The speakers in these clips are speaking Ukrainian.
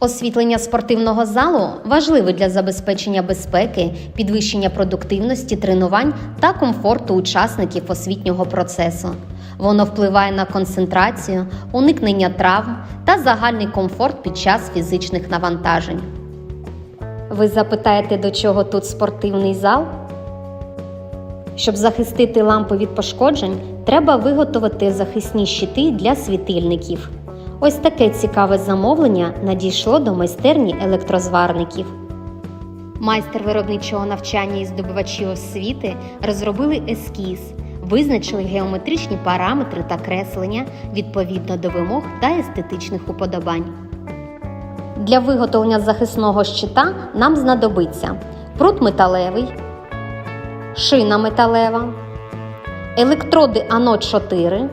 Освітлення спортивного залу важливе для забезпечення безпеки, підвищення продуктивності тренувань та комфорту учасників освітнього процесу. Воно впливає на концентрацію, уникнення травм та загальний комфорт під час фізичних навантажень. Ви запитаєте, до чого тут спортивний зал? Щоб захистити лампи від пошкоджень, треба виготовити захисні щити для світильників. Ось таке цікаве замовлення надійшло до майстерні електрозварників. Майстер виробничого навчання і здобувачі освіти розробили ескіз, визначили геометричні параметри та креслення відповідно до вимог та естетичних уподобань. Для виготовлення захисного щита нам знадобиться прут металевий, шина металева, електроди ано 4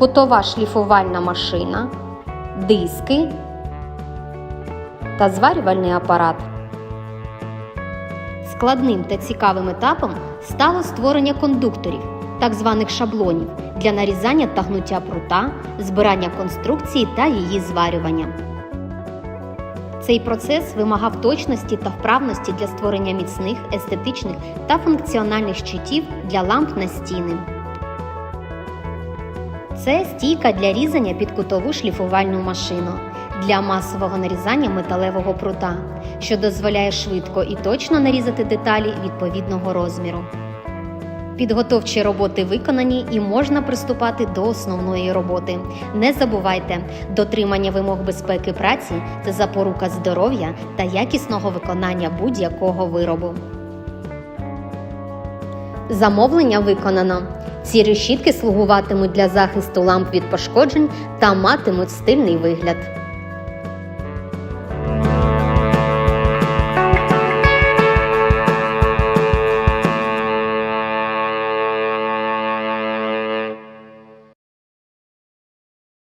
кутова шліфувальна машина, диски та зварювальний апарат. Складним та цікавим етапом стало створення кондукторів, так званих шаблонів, для нарізання та гнуття прута, збирання конструкції та її зварювання. Цей процес вимагав точності та вправності для створення міцних, естетичних та функціональних щитів для ламп на стіни. Це стійка для різання під кутову шліфувальну машину для масового нарізання металевого прута, що дозволяє швидко і точно нарізати деталі відповідного розміру. Підготовчі роботи виконані і можна приступати до основної роботи. Не забувайте, дотримання вимог безпеки праці це запорука здоров'я та якісного виконання будь-якого виробу. Замовлення виконано. Ці решітки слугуватимуть для захисту ламп від пошкоджень та матимуть стильний вигляд.